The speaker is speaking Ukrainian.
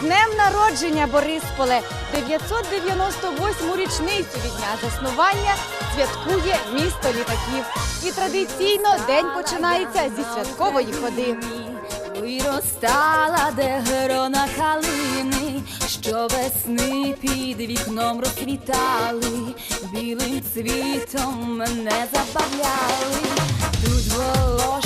Днем народження Борисполе 998-му річницю від дня заснування святкує місто літаків. І традиційно день починається зі святкової ходи. Виростала де грона калини, що весни під вікном розквітали, білим цвітом мене забавляли. Тут волош